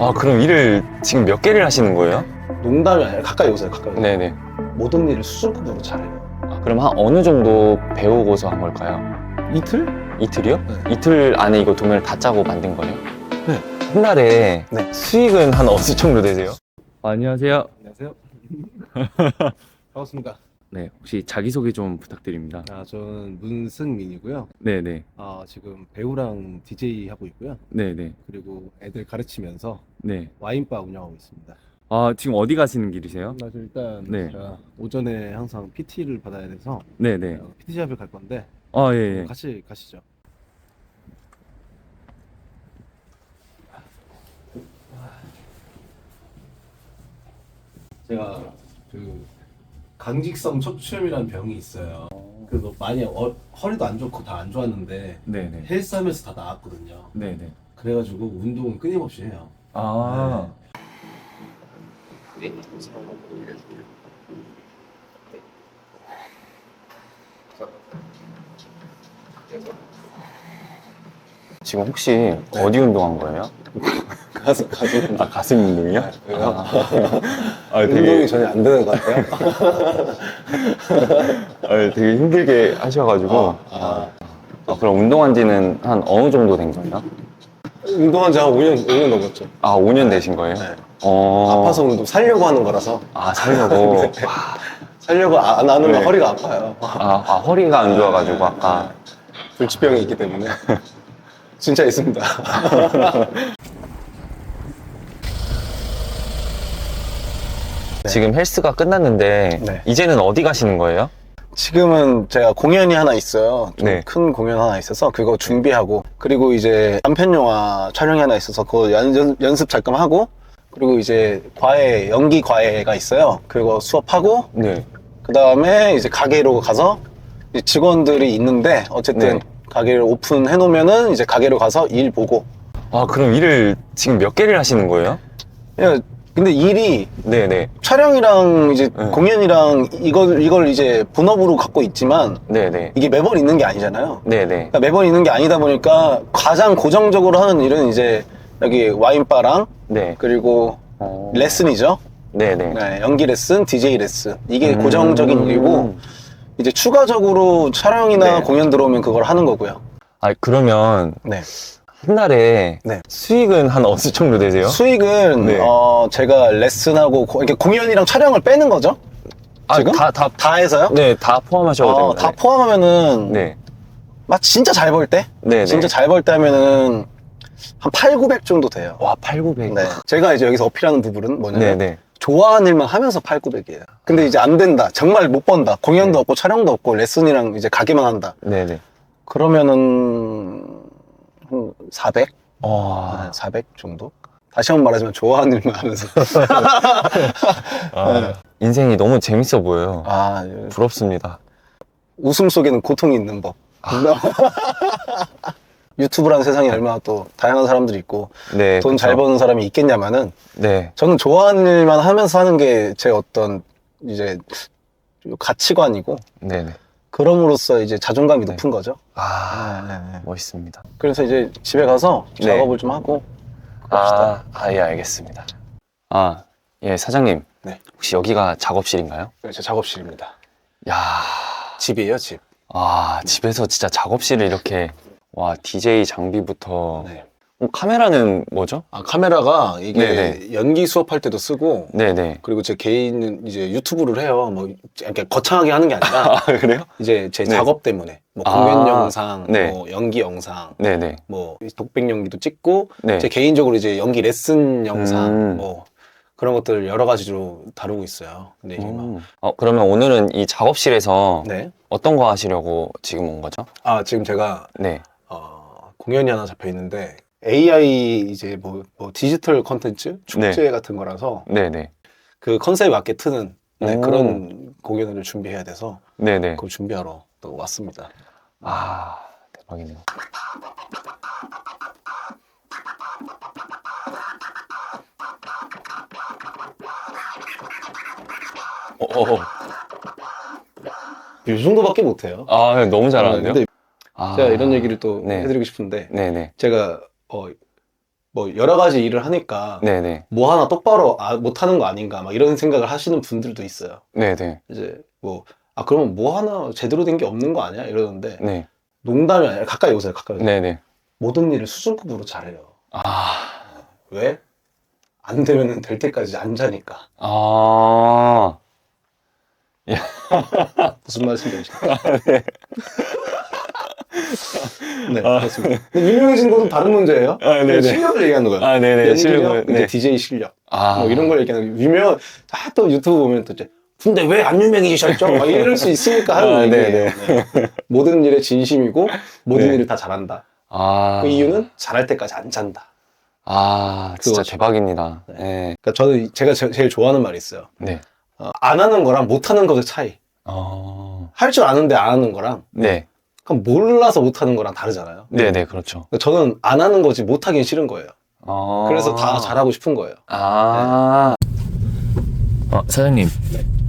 아, 그럼 일을 지금 몇 개를 하시는 거예요? 농담이 아니라 가까이 오세요, 가까이. 오세요. 네네. 모든 일을 수준급으로 잘해요. 아, 그럼 한 어느 정도 배우고서 한 걸까요? 이틀? 이틀이요? 네. 이틀 안에 이거 도면을 다 짜고 만든 거예요? 네. 한 달에 네. 수익은 한 어느 정도 되세요? 안녕하세요. 안녕하세요. 반갑습니다. 네, 혹시 자기소개 좀 부탁드립니다. 아, 저는 문승민이고요. 네네. 아, 지금 배우랑 DJ 하고 있고요. 네네. 그리고 애들 가르치면서 네. 와인바 운영하고 있습니다. 아, 지금 어디 가시는 길이세요? 나 지금 일단 네. 제가 오전에 항상 PT를 받아야 돼서 네네. PT 샵에 갈 건데 아, 예, 예. 같이 가시죠. 제가 그 강직성 척추염이라는 병이 있어요. 그래서 많이 어- 허리도 안 좋고 다 안 좋았는데 네네. 헬스하면서 다 나았거든요. 네네. 그래가지고 운동은 끊임없이 해요. 아. 지금 혹시 어디 운동한 거예요? 가슴 가슴 아, 가슴 운동이요? 왜요? 아, 운동이 전혀 안 되는 것 같아요. 아, 되게 힘들게 하셔가지고. 아, 아, 그럼 운동한 지는 한 어느 정도 된 거예요? 운동한 지 한 5년 5년 넘었죠. 아, 5년 되신 거예요? 네. 어. 아파서 운동 살려고 하는 거라서 아, 살려고. 살려고 안 하면 네. 허리가 아파요. 아, 아, 허리가 안 좋아가지고 아까. 불치병이 있기 때문에 진짜 있습니다. 지금 헬스가 끝났는데, 네. 이제는 어디 가시는 거예요? 지금은 제가 공연이 하나 있어요. 좀 네. 큰 공연 하나 있어서 그거 준비하고 그리고 이제 단편 영화 촬영이 하나 있어서 그거 연, 연, 연습 잠깐 하고 그리고 이제 과외 연기 과외가 있어요. 그거 수업하고 네. 그 다음에 이제 가게로 가서 이제 직원들이 있는데 어쨌든 네. 가게를 오픈해 놓으면은 이제 가게로 가서 일 보고. 아, 그럼 일을 지금 몇 개를 하시는 거예요? 야, 근데 일이 네네. 촬영이랑 이제 네. 공연이랑 이걸 이걸 이제 본업으로 갖고 있지만 네네. 이게 매번 있는 게 아니잖아요. 네네. 그러니까 매번 있는 게 아니다 보니까 가장 고정적으로 하는 일은 이제 여기 와인바랑 네. 그리고 어. 레슨이죠. 네네. 네, 연기 레슨, DJ 레슨. 이게 음. 고정적인 일이고 이제 추가적으로 촬영이나 네. 공연 들어오면 그걸 하는 거고요. 아, 그러면 네. 한 달에 네. 수익은 한 어느 정도 되세요? 수익은 네. 어, 제가 레슨하고 고- 이렇게 공연이랑 촬영을 빼는 거죠. 아, 지금? 다, 다, 다 해서요? 네, 다 포함하셔도 어, 됩니다. 다 포함하면은 네. 막 진짜 잘 벌 때? 네네. 진짜 잘벌 때 하면은 한 8, 900 정도 돼요. 와, 8, 900. 네. 제가 이제 여기서 어필하는 부분은 뭐냐면 네 네. 좋아하는 일만 하면서 8, 900이에요. 근데 이제 안 된다. 정말 못 번다. 공연도 네. 없고 촬영도 없고 레슨이랑 이제 가게만 한다. 네네. 그러면은 한 400? 와. 400 정도? 다시 한 번 말하지만 좋아하는 일만 하면서. 아, 인생이 너무 재밌어 보여요. 아, 부럽습니다. 웃음 속에는 고통이 있는 법. 유튜브라는 세상에 얼마나 또 다양한 사람들이 있고 네. 돈 잘 그쵸. 버는 사람이 있겠냐마는 네. 저는 좋아하는 일만 하면서 하는 게 제 어떤 이제 가치관이고 네네. 그럼으로써 이제 자존감이 네. 높은 거죠. 아, 네, 네. 멋있습니다. 그래서 이제 집에 가서 네. 작업을 좀 하고 그럽시다. 아, 아, 예, 알겠습니다. 아, 예, 사장님. 네. 혹시 여기가 작업실인가요? 네, 제 작업실입니다. 야 집이에요, 집. 아, 집에서 진짜 작업실을 이렇게, 와, DJ 장비부터. 네. 어, 카메라는 뭐죠? 아 카메라가 이게 네, 연기 수업할 때도 쓰고 네네. 그리고 제 개인은 이제 유튜브를 해요. 뭐 이렇게 거창하게 하는 게 아니라 아, 그래요? 이제 제 네. 작업 때문에 뭐 아, 공연 영상, 네. 뭐 연기 영상, 네네. 뭐 독백 연기도 찍고 네. 제 개인적으로 이제 연기 레슨 영상 음. 뭐 그런 것들 여러 가지로 다루고 있어요. 근데 이제 막 음. 어, 그러면 오늘은 이 작업실에서 네. 어떤 거 하시려고 지금 온 거죠? 아 지금 제가 네. 어, 공연이 하나 잡혀 있는데 AI 이제 뭐, 뭐 디지털 컨텐츠 축제 같은 거라서 네네. 그 컨셉에 맞게 트는 네, 오. 그런 공연을 준비해야 돼서 네네. 그걸 준비하러 또 왔습니다. 아, 대박이네요. 어, 어, 어. 이 정도밖에 못해요. 아, 너무 잘하는데요? 근데 아, 제가 이런 얘기를 또 네. 해드리고 싶은데 네네. 제가 어, 뭐 여러 가지 일을 하니까 네네. 뭐 하나 똑바로 아- 못하는 거 아닌가 막 이런 생각을 하시는 분들도 있어요. 네네. 이제 뭐 아 그러면 뭐 하나 제대로 된 게 없는 거 아니야 이러는데 네. 농담이 아니라 가까이 오세요 가까이 오세요. 네네. 모든 일을 수준급으로 잘해요. 아. 왜? 안 되면 될 때까지 안 자니까. 아. 무슨 말씀이신지. 네, 그렇습니다. 근데 유명해진 것은 다른 문제예요. 아, 네네. 실력을 얘기하는 거예요. 아, 네네. 실력을, 이제 네. DJ 실력, 아. 뭐 이런 걸 얘기하는 거예요. 유명, 다 또 유튜브 보면 또 이제 근데 왜 안 유명해지셨죠? 막 이럴 수 있으니까 하는 아, 얘기예요. 네. 모든 일에 진심이고 모든 네. 일을 다 잘한다. 아. 그 이유는 잘할 때까지 안 잔다. 아, 진짜 그거죠. 대박입니다. 네. 네. 그러니까 저는 제가 제, 제일 좋아하는 말이 있어요. 네. 어, 안 하는 거랑 못 하는 것의 차이. 어. 할 줄 아는데 안 하는 거랑 네. 그럼 몰라서 못 하는 거랑 다르잖아요. 네네, 그렇죠. 그러니까 저는 안 하는 거지 못 하긴 싫은 거예요. 아. 그래서 다 잘하고 싶은 거예요. 아. 어, 사장님.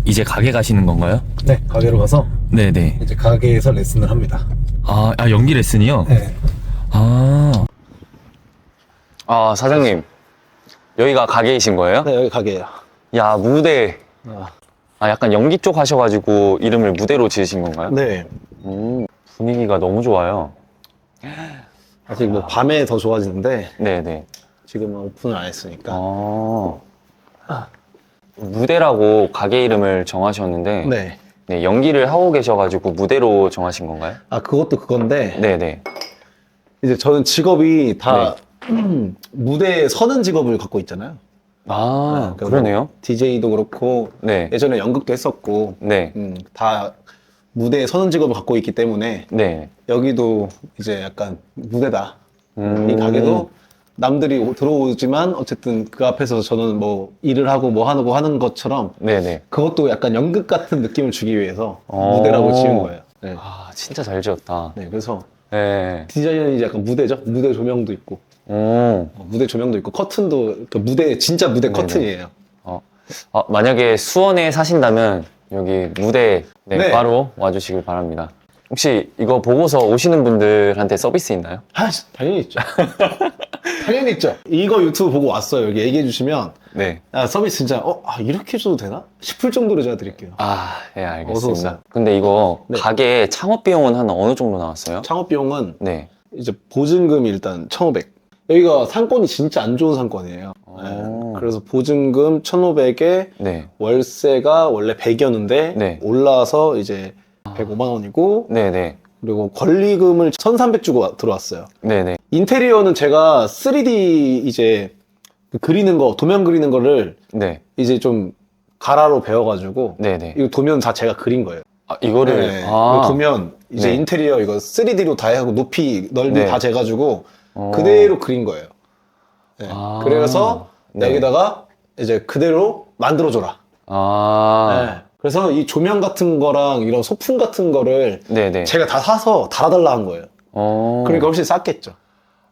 이제 가게 가시는 건가요? 네, 가게로 가서 네네. 이제 가게에서 레슨을 합니다. 아, 아 연기 레슨이요? 네. 아, 아, 사장님. 여기가 가게이신 거예요? 네, 여기 가게예요. 야, 무대. 아, 아, 약간 연기 쪽 하셔가지고 이름을 무대로 지으신 건가요? 네. 음, 분위기가 너무 좋아요. 아직 뭐 밤에 더 좋아지는데 네네. 지금은 오픈을 안 했으니까. 어. 무대라고 가게 이름을 정하셨는데 네. 네. 연기를 하고 계셔가지고 무대로 정하신 건가요? 아 그것도 그건데 네네. 이제 저는 직업이 다 무대에 서는 직업을 갖고 있잖아요. 아, 네, 그러네요. DJ도 그렇고 네. 예전에 연극도 했었고 네. 음, 다 무대에 서는 직업을 갖고 있기 때문에 네. 여기도 이제 약간 무대다. 음. 이 가게도 남들이 오- 들어오지만 어쨌든 그 앞에서 저는 뭐 일을 하고 뭐 하고 하는 것처럼 네네. 그것도 약간 연극 같은 느낌을 주기 위해서 어. 무대라고 지은 거예요. 네. 아, 진짜 잘 지었다. 네, 그래서 네. 디자인이 이제 약간 무대죠. 무대 조명도 있고 음. 어, 무대 조명도 있고 커튼도 그 무대 진짜 무대 네네. 커튼이에요. 아, 만약에 수원에 사신다면 여기 무대 네, 네. 바로 와주시길 바랍니다. 혹시 이거 보고서 오시는 분들한테 서비스 있나요? 아, 당연히 있죠. 당연히 있죠. 이거 유튜브 보고 왔어요. 여기 얘기해 주시면 네. 아, 서비스 진짜 어, 아, 이렇게 줘도 되나? 싶을 정도로 제가 드릴게요. 아, 예, 어서 알겠습니다. 오세요. 근데 이거 네. 가게 창업 비용은 한 어느 정도 나왔어요? 창업 비용은 네. 이제 보증금이 일단 1,500. 여기가 상권이 진짜 안 좋은 상권이에요. 오. 네. 그래서 보증금 1,500에 네. 월세가 원래 100이었는데 네. 올라서 이제 105만 원이고 네네. 그리고 권리금을 1,300 주고 와- 들어왔어요. 네네. 인테리어는 제가 3D 이제 그 그리는 거, 도면 그리는 거를 네. 이제 좀 가라로 배워가지고 네네. 이거 도면 다 제가 그린 거예요. 아, 이거를. 네. 아. 그 도면 이제 네. 인테리어 이거 3D로 다 하고 높이 넓이 네. 다 재가지고 어. 그대로 그린 거예요. 네. 아. 그래서 네. 여기다가 이제 그대로 만들어줘라. 아. 네. 그래서 이 조명 같은 거랑 이런 소품 같은 거를 네네. 제가 다 사서 달아달라 한 거예요. 어. 그러니까 훨씬 쌌겠죠.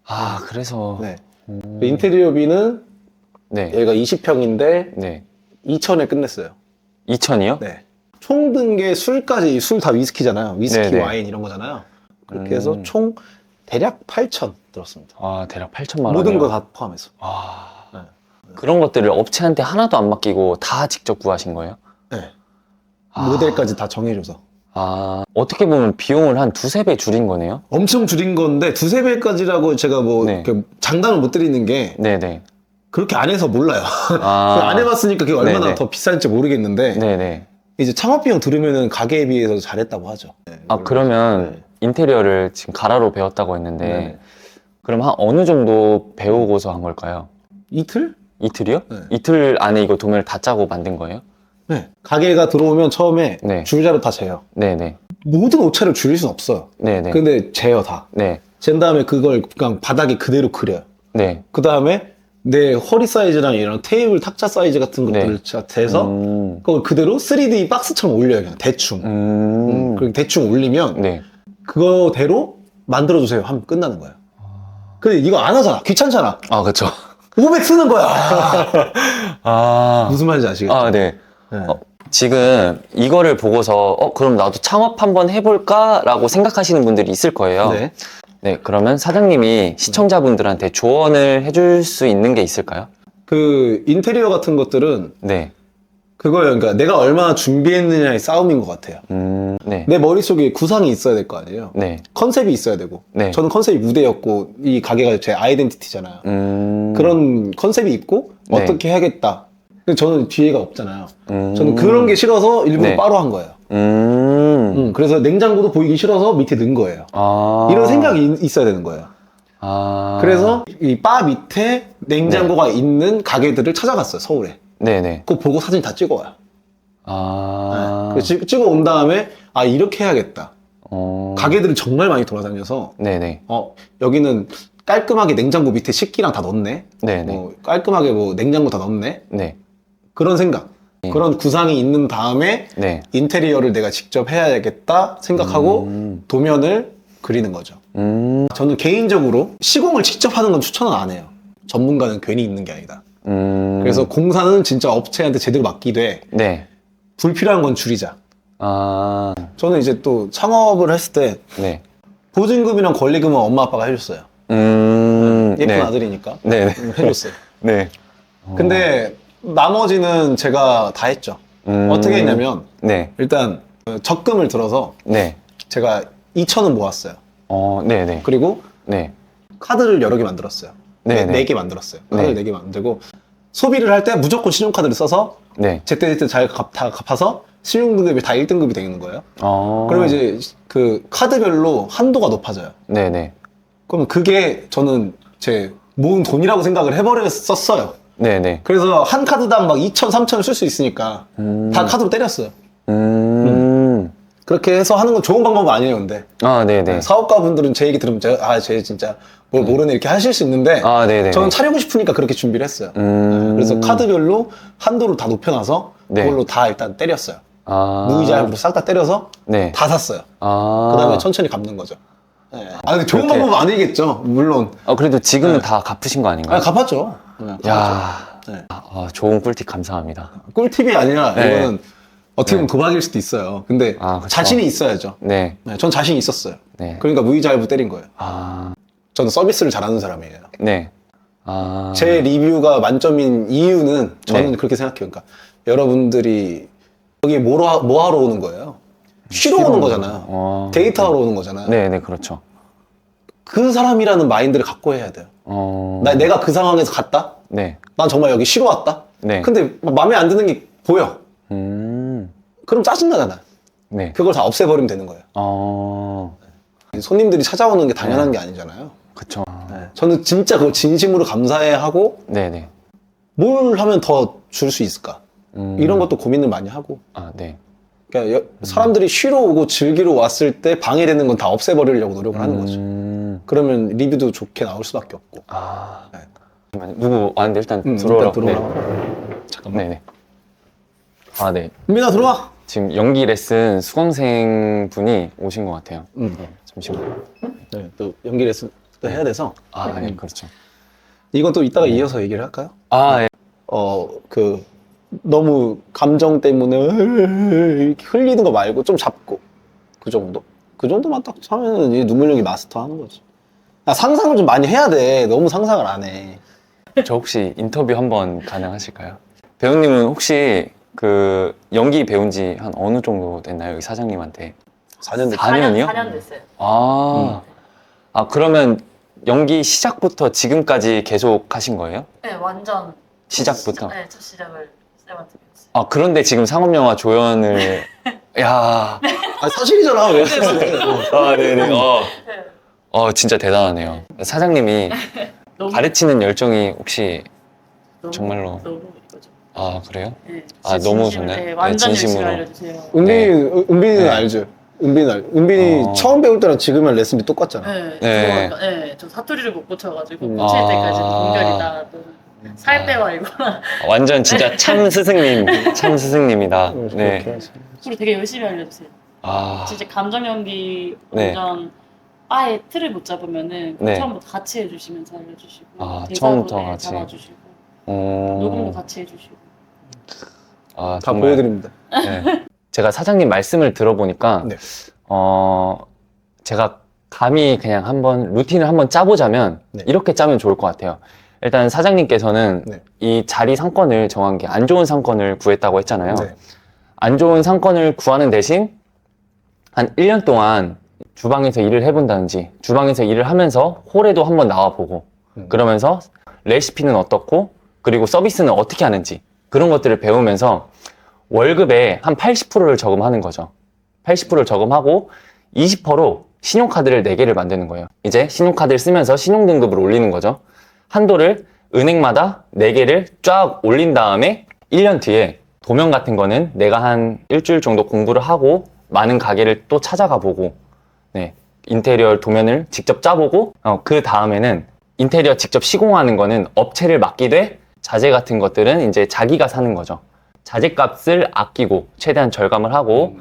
아, 그래서. 네. 음. 인테리어비는 네. 여기가 20평인데 네. 2천에 끝냈어요. 2천이요? 네. 총 든 게 술까지 술 다 위스키잖아요. 위스키 네네. 와인 이런 거잖아요. 그렇게 음. 해서 총 대략 8천 들었습니다. 아, 대략 8천만 원. 모든 거 다 포함해서. 아. 네. 그런 것들을 업체한테 하나도 안 맡기고 다 직접 구하신 거예요? 네. 아. 모델까지 다 정해줘서. 아, 어떻게 보면 비용을 한 두세 배 줄인 거네요? 엄청 줄인 건데 두세 배까지라고 제가 뭐 네. 이렇게 장담을 못 드리는 게 네네. 그렇게 안 해서 몰라요. 아. 안 해봤으니까 그게 얼마나 네네. 더 비싼지 모르겠는데 네네. 이제 창업 비용 들으면은 가게에 비해서 잘했다고 하죠. 네. 아, 그러면 네. 인테리어를 지금 가라로 배웠다고 했는데, 네. 그럼 한 어느 정도 배우고서 한 걸까요? 이틀? 이틀이요? 네. 이틀 안에 이거 도면을 다 짜고 만든 거예요? 네. 가게가 들어오면 처음에 네. 줄자로 다 재요. 네네. 모든 오차를 줄일 순 없어요. 네네. 근데 재요 다. 네. 잰 다음에 그걸 그냥 바닥에 그대로 그려요. 네. 그 다음에 내 허리 사이즈랑 이런 테이블 탁자 사이즈 같은 네. 것들을 자- 재서 음. 그걸 그대로 3D 박스처럼 올려요. 그냥 대충. 음. 음, 그리고 대충 올리면 네. 그거대로 만들어 주세요. 하면 끝나는 거예요. 근데 이거 안 하잖아. 귀찮잖아. 아, 그쵸. 500 쓰는 거야. 아. 무슨 말인지 아시겠죠? 아, 네. 네. 어, 지금 이거를 보고서, 어, 그럼 나도 창업 한번 해볼까라고 생각하시는 분들이 있을 거예요. 네. 네, 그러면 사장님이 시청자분들한테 조언을 해줄 수 있는 게 있을까요? 그 인테리어 같은 것들은 네. 그거예요. 그러니까 내가 얼마나 준비했느냐의 싸움인 것 같아요. 음, 네. 내 머릿속에 구상이 있어야 될 거 아니에요. 네. 컨셉이 있어야 되고. 네. 저는 컨셉이 무대였고 이 가게가 제 아이덴티티잖아요. 음. 그런 컨셉이 있고 네. 어떻게 해야겠다. 근데 저는 기회가 없잖아요. 음. 저는 그런 게 싫어서 일부러 네. 빠로 한 거예요. 음. 음, 그래서 냉장고도 보이기 싫어서 밑에 넣은 거예요. 아. 이런 생각이 있- 있어야 되는 거예요. 아. 그래서 이 바 밑에 냉장고가 있는 가게들을 찾아갔어요, 서울에. 네네. 그거 보고 사진 다 찍어와요. 아. 네. 그래서 찍어 온 다음에 아 이렇게 해야겠다. 어. 가게들을 정말 많이 돌아다녀서 네네. 어 여기는 깔끔하게 냉장고 밑에 식기랑 다 넣네. 네네. 뭐 깔끔하게 뭐 냉장고 다 넣네. 네. 그런 생각. 그런 구상이 있는 다음에 네. 인테리어를 내가 직접 해야겠다 생각하고 음. 도면을 그리는 거죠. 음. 저는 개인적으로 시공을 직접 하는 건 추천은 안 해요. 전문가는 괜히 있는 게 아니다. 음. 그래서 공사는 진짜 업체한테 제대로 맡기되 네. 불필요한 건 줄이자. 아. 저는 이제 또 창업을 했을 때 네. 보증금이랑 권리금은 엄마 아빠가 해줬어요. 음. 예쁜 네. 아들이니까 네네. 음, 해줬어요. 네. 근데 나머지는 제가 다 했죠. 음. 어떻게 했냐면 네. 일단 적금을 들어서 네. 제가 2천 원 모았어요. 어, 네 네. 그리고 네. 카드를 여러 개 만들었어요. 네, 네 네. 개 만들었어요. 카드를 네. 네개 만들고 소비를 할 때 무조건 신용카드를 써서 네. 제때제때 잘 갚, 다 갚아서 신용등급이 다 1등급이 되는 거예요. 어. 그러면 이제 그 카드별로 한도가 높아져요. 네네. 그럼 그게 저는 제 모은 돈이라고 생각을 해버렸었어요. 네네. 그래서 한 카드당 막 2천, 3천을 쓸수 있으니까 음. 다 카드로 때렸어요. 음. 그렇게 해서 하는 건 좋은 방법 아니에요, 근데. 아, 네네. 사업가 분들은 제 얘기 들으면 제가, 아, 쟤 진짜 뭘 모르네 이렇게 하실 수 있는데 아, 네네. 저는 차리고 싶으니까 그렇게 준비를 했어요. 음. 그래서 카드별로 한도를 다 높여놔서 네. 그걸로 다 일단 때렸어요. 아. 무이자 할부로 싹 다 때려서 네. 다 샀어요. 아. 그 다음에 천천히 갚는 거죠. 네. 아, 근데 좋은 그렇게. 방법은 아니겠죠, 물론. 아, 그래도 지금은 네. 다 갚으신 거 아닌가요? 아, 갚았죠. 네, 갚았죠. 야. 네. 아, 좋은 꿀팁 감사합니다. 꿀팁이 아니라 네. 이거는 어떻게 보면 도박일 수도 있어요. 근데 아, 그쵸. 자신이 있어야죠. 네. 네, 전 자신이 있었어요. 네. 그러니까 무이자 할부 때린 거예요. 아. 저는 서비스를 잘하는 사람이에요. 네. 아. 제 리뷰가 만점인 이유는 저는 네. 그렇게 생각해요. 그러니까 여러분들이 여기 뭐로 하- 뭐 하러 오는 거예요? 쉬러 오는 거잖아요. 어. 데이트하러 오는 거잖아요. 네 네, 그렇죠. 그 사람이라는 마인드를 갖고 해야 돼요. 어. 나, 내가 그 상황에서 갔다? 네. 난 정말 여기 쉬러 왔다? 네. 근데 마음에 안 드는 게 보여. 음. 그럼 짜증나잖아. 네. 그걸 다 없애버리면 되는 거예요. 어. 손님들이 찾아오는 게 당연한 네. 게 아니잖아요. 그쵸. 저는 진짜 그거 진심으로 감사해 하고 네네. 뭘 하면 더 줄 수 있을까? 음. 이런 것도 고민을 많이 하고. 아, 네. 그러니까 여- 사람들이 쉬러 오고 즐기러 왔을 때 방해되는 건 다 없애버리려고 노력을 하는 거죠. 음. 그러면 리뷰도 좋게 나올 수밖에 없고. 아. 네. 누구 왔는데 일단 음, 들어오라고. 일단 들어오라고. 잠깐만. 네. 네네. 아, 네. 민아 들어와. 지금 연기 레슨 수강생 분이 오신 것 같아요. 음. 네, 잠시만요. 네, 또 연기 레슨 또 해야 돼서 아, 네, 그렇죠. 이건 또 이따가 이어서 얘기를 할까요? 아, 예. 어, 그 너무 감정 때문에 이렇게 흘리는 거 말고 좀 잡고 그 정도? 그 정도만 딱 하면은 이 눈물력이 마스터하는 거지. 아, 상상을 좀 많이 해야 돼. 너무 상상을 안 해. 저 혹시 인터뷰 한번 가능하실까요? 배우님은 혹시 그 연기 배운 지 한 어느 정도 됐나요? 여기 사장님한테. 4년 됐 4년이요? 4년 됐어요. 아. 아, 그러면 연기 시작부터 지금까지 계속 하신 거예요? 네, 완전 시작부터? 네, 첫 시작을 쌤한테 배웠어요. 아, 그런데 지금 상업영화 조연을. 야. 아, 사실이잖아. 왜? 아, 네네. 어. 네. 어, 진짜 대단하네요. 사장님이 너무 가르치는 열정이 혹시 너무, 정말로. 너무. 아, 그래요? 네, 아, 너무 좋네. 네, 완전 네, 열심히 진심으로. 알려주세요. 은빈이, 네. 은빈이는 네. 알죠? 은빈이 알. 은빈이 어. 처음 배울 때랑 지금이랑 레슨비 똑같잖아. 네, 네. 저, 네, 저 사투리를 못 고쳐가지고 음. 고칠 아. 때까지 동결이다. 또살 빼와 이거. 완전 진짜 참 스승님, 참 스승님이다. 그렇게 네. 해야지. 우리 되게 열심히 알려주세요. 아, 진짜 감정 연기 네. 완전 아예 틀을 못 잡으면은 네. 처음부터 같이 해주시면서 알려주시고 아, 대사도 처음부터 네, 같이. 잡아주시고 어... 녹음도 같이 해주시고 아, 다 정말. 보여드립니다. 네. 제가 사장님 말씀을 들어보니까, 네. 어, 제가 감히 그냥 한번 루틴을 한번 짜보자면 네. 이렇게 짜면 좋을 것 같아요. 일단 사장님께서는 네. 이 자리 상권을 정한 게 안 좋은 상권을 구했다고 했잖아요. 네. 안 좋은 상권을 구하는 대신 한 1년 동안 주방에서 일을 해본다든지 주방에서 일을 하면서 홀에도 한번 나와보고 음. 그러면서 레시피는 어떻고 그리고 서비스는 어떻게 하는지 그런 것들을 배우면서 월급의 한 80%를 저금하는 거죠. 80%를 저금하고 20%로 신용카드를 4개를 만드는 거예요. 이제 신용카드를 쓰면서 신용등급을 올리는 거죠. 한도를 은행마다 4개를 쫙 올린 다음에 1년 뒤에 도면 같은 거는 내가 한 일주일 정도 공부를 하고 많은 가게를 또 찾아가 보고 네, 인테리어 도면을 직접 짜보고 어, 그 다음에는 인테리어 직접 시공하는 거는 업체를 맡기되 자재 같은 것들은 이제 자기가 사는 거죠. 자재값을 아끼고 최대한 절감을 하고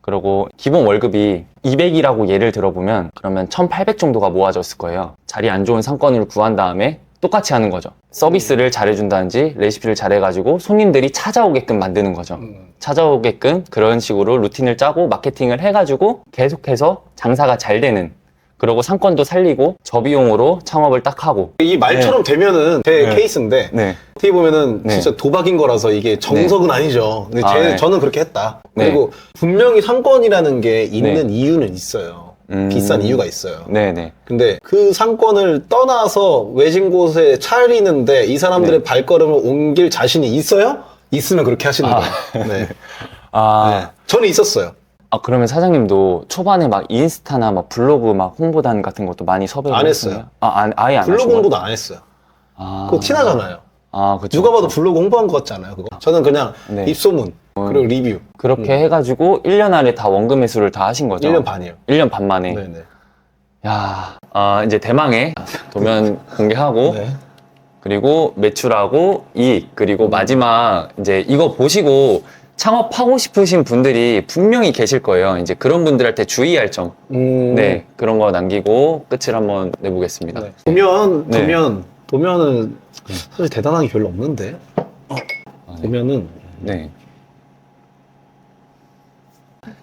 그리고 기본 월급이 200이라고 예를 들어보면 그러면 1800 정도가 모아졌을 거예요. 자리 안 좋은 상권을 구한 다음에 똑같이 하는 거죠. 서비스를 잘해준다든지 레시피를 잘해가지고 손님들이 찾아오게끔 만드는 거죠. 음. 찾아오게끔 그런 식으로 루틴을 짜고 마케팅을 해가지고 계속해서 장사가 잘 되는 그리고 상권도 살리고 저비용으로 창업을 딱 하고 이 말처럼 되면은 제 네. 케이스인데 네 어떻게 보면은 네. 진짜 도박인 거라서 이게 정석은 아니죠. 근데 아, 제, 네. 저는 그렇게 했다. 네. 그리고 분명히 상권이라는 게 있는 이유는 있어요. 음. 비싼 이유가 있어요. 네네 근데 그 상권을 떠나서 외진 곳에 차리는데 이 사람들의 네. 발걸음을 옮길 자신이 있어요? 있으면 그렇게 하시는 아. 거예요. 네. 아, 네. 저는 있었어요. 아 그러면 사장님도 초반에 막 인스타나 막 블로그 막 홍보단 같은 것도 많이 섭외를 안 했어요? 아 안- 아예 안 블로그 하신 홍보도 안 했어요. 아, 그거 티나잖아요. 아 그쵸 누가 봐도. 블로그 홍보한 것 같지 않아요? 그거? 저는 그냥 네. 입소문 그리고 리뷰 그렇게 해가지고 1년 안에 다 원금 매수를 다 하신 거죠? 1년 반이요. 1년 반 만에 네 네. 야, 아, 이제 대망의 도면 공개하고 네. 그리고 매출하고 이익 그리고 마지막 이제 이거 보시고 창업하고 싶으신 분들이 분명히 계실 거예요. 이제 그런 분들한테 주의할 점, 음, 네 그런 거 남기고 끝을 한번 내보겠습니다. 네. 도면, 네. 도면, 도면은 사실 대단한 게 별로 없는데. 아, 네. 도면은 네.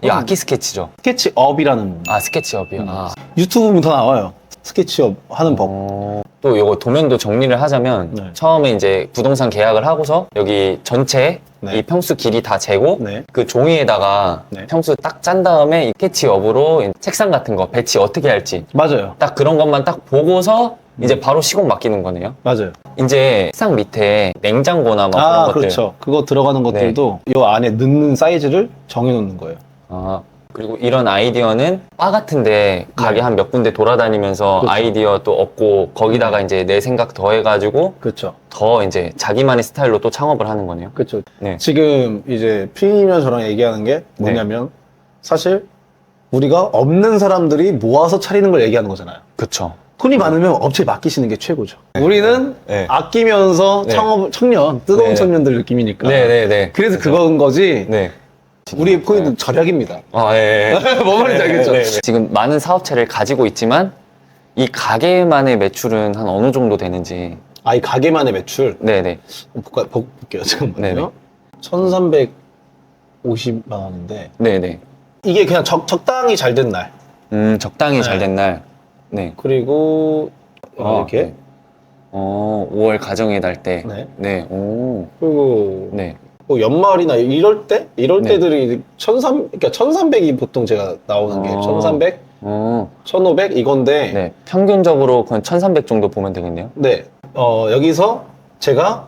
이 아키 스케치죠. 스케치업이라는 아 스케치업이요. 아. 유튜브 보면 다 나와요. 스케치업 하는 법. 어, 또 이거 도면도 정리를 하자면 네. 처음에 이제 부동산 계약을 하고서 여기 전체 네. 이 평수 길이 다 재고 네. 그 종이에다가 네. 평수 딱 짠 다음에 이 스케치 업으로 책상 같은 거 배치 어떻게 할지 맞아요. 딱 그런 것만 딱 보고서 음. 이제 바로 시공 맡기는 거네요. 맞아요. 이제 책상 밑에 냉장고나 막 아, 그런 것들 그렇죠. 그거 들어가는 것들도 이 안에 넣는 사이즈를 정해놓는 거예요. 아, 그리고 이런 아이디어는 바 같은데 가게 네. 한몇 군데 돌아다니면서 그렇죠. 아이디어 또 얻고 거기다가 이제 내 생각 더해가지고 그렇죠. 더 이제 자기만의 스타일로 또 창업을 하는 거네요. 그렇죠. 네. 지금 이제 피디님이랑 저랑 얘기하는 게 뭐냐면 사실 우리가 없는 사람들이 모아서 차리는 걸 얘기하는 거잖아요. 그쵸. 돈이 많으면 업체에 맡기시는 게 최고죠. 우리는 네. 아끼면서 네. 창업 청년, 뜨거운 네. 청년들 느낌이니까. 네네네. 그래서 그건 거지. 네. 우리의 포인트는 절약입니다. 아, 예. 예. 뭔 말인지 알겠죠? 네, 네. 지금 많은 사업체를 가지고 있지만 이 가게만의 매출은 한 어느 정도 되는지. 아, 이 가게만의 매출. 네네. 볼까, 볼- 볼게요. 네네. 잠깐만요. 1350만 원인데. 네네. 이게 그냥 적, 적당히 잘 된 날. 음, 적당히 네. 잘 된 날. 네. 그리고 아, 이렇게. 네. 어, 5월 가정의 달 때. 네. 네. 오. 그리고 네. 뭐 연말이나 이럴 때? 이럴 네. 때들이 1300, 그러니까 1300이 보통 제가 나오는 게 어. 1300, 어. 1500 이건데. 네. 평균적으로 그건 1300 정도 보면 되겠네요. 네. 어, 여기서 제가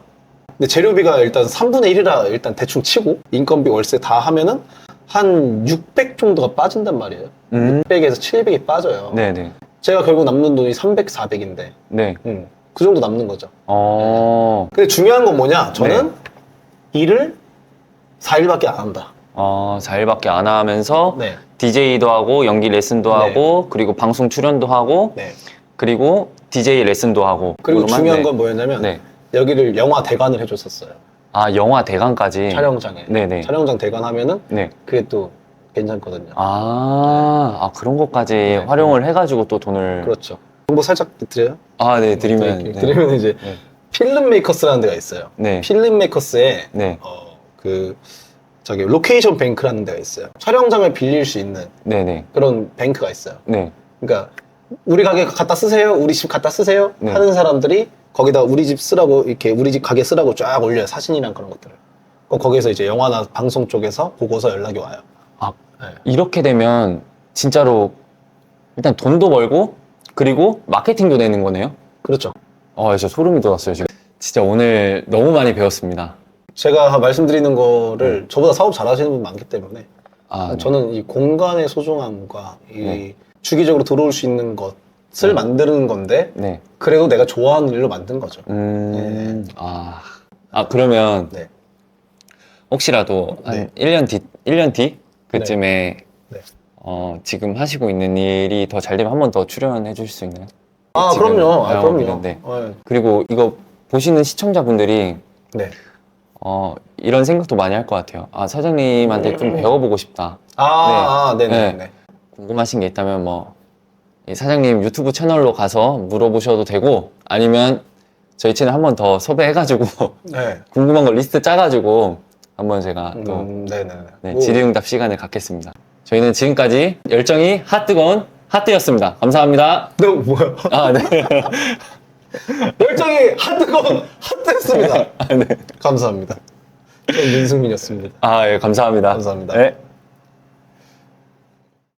근데 재료비가 일단 3분의 1이라 일단 대충 치고 인건비 월세 다 하면은 한 600 정도가 빠진단 말이에요. 음. 600에서 700이 빠져요. 네네. 제가 결국 남는 돈이 300, 400인데 네. 그 정도 남는 거죠. 어. 근데 중요한 건 뭐냐? 저는 일을 4일밖에 안 한다. 어, 4일밖에 안 하면서 네. DJ도 하고 연기 레슨도 네. 하고 그리고 방송 출연도 하고 네. 그리고 DJ 레슨도 하고 그리고 중요한 네. 건 뭐였냐면 네. 여기를 영화 대관을 해줬었어요. 아 영화 대관까지 촬영장에. 네네 촬영장 대관 하면은 네. 그게 또 괜찮거든요. 아, 아 그런 것까지 네. 활용을 해가지고 또 돈을 그렇죠. 정보 살짝 드려요? 아 네 드리면. 네. 드리면 이제 네. 필름 메이커스라는 데가 있어요. 네. 필름 메이커스에 네. 어, 그 저기 로케이션 뱅크라는 데가 있어요. 촬영장을 빌릴 수 있는 네네 그런 뱅크가 있어요. 네. 그러니까 우리 가게 갖다 쓰세요. 우리 집 갖다 쓰세요. 네. 하는 사람들이 거기다 우리 집 쓰라고 이렇게 우리 집 가게 쓰라고 쫙 올려요. 사진이랑 그런 것들을. 그럼 거기에서 이제 영화나 방송 쪽에서 보고서 연락이 와요. 아, 네. 이렇게 되면 진짜로 일단 돈도 벌고 그리고 마케팅도 되는 거네요. 그렇죠. 아, 진짜 소름이 돋았어요, 지금. 진짜 오늘 너무 많이 배웠습니다. 제가 말씀드리는 거를 저보다 사업 잘하시는 분 많기 때문에 아, 네. 저는 이 공간의 소중함과 이 네. 주기적으로 들어올 수 있는 것을 네. 만드는 건데 네. 그래도 내가 좋아하는 일로 만든 거죠. 음, 아. 아, 그러면 네. 혹시라도 한 네. 1년 뒤, 1년 뒤? 그쯤에 네. 어, 지금 하시고 있는 일이 더 잘 되면 한 번 더 출연해 주실 수 있나요? 아 지금 그럼요. 아, 그럼요. 영업이는데. 네. 그리고 이거 보시는 시청자분들이 네. 어, 이런 생각도 많이 할 것 같아요. 아, 사장님한테 좀 배워보고 싶다. 아, 아 네네. 네. 네. 궁금하신 게 있다면 뭐, 이 사장님 유튜브 채널로 가서 물어보셔도 되고, 아니면 저희 채널 한 번 더 섭외해가지고, 네. 궁금한 거 리스트 짜가지고, 한번 제가 또, 음, 네네네. 네, 뭐, 질의응답 시간을 갖겠습니다. 저희는 지금까지 열정이 핫 뜨거운 핫뜨였습니다. 감사합니다. 너 뭐야? 아, 네. 열정이 핫뜨건 핫뜨했습니다. 아, 네. 감사합니다. 저 민승민이었습니다. 아, 예, 감사합니다. 감사합니다. 네.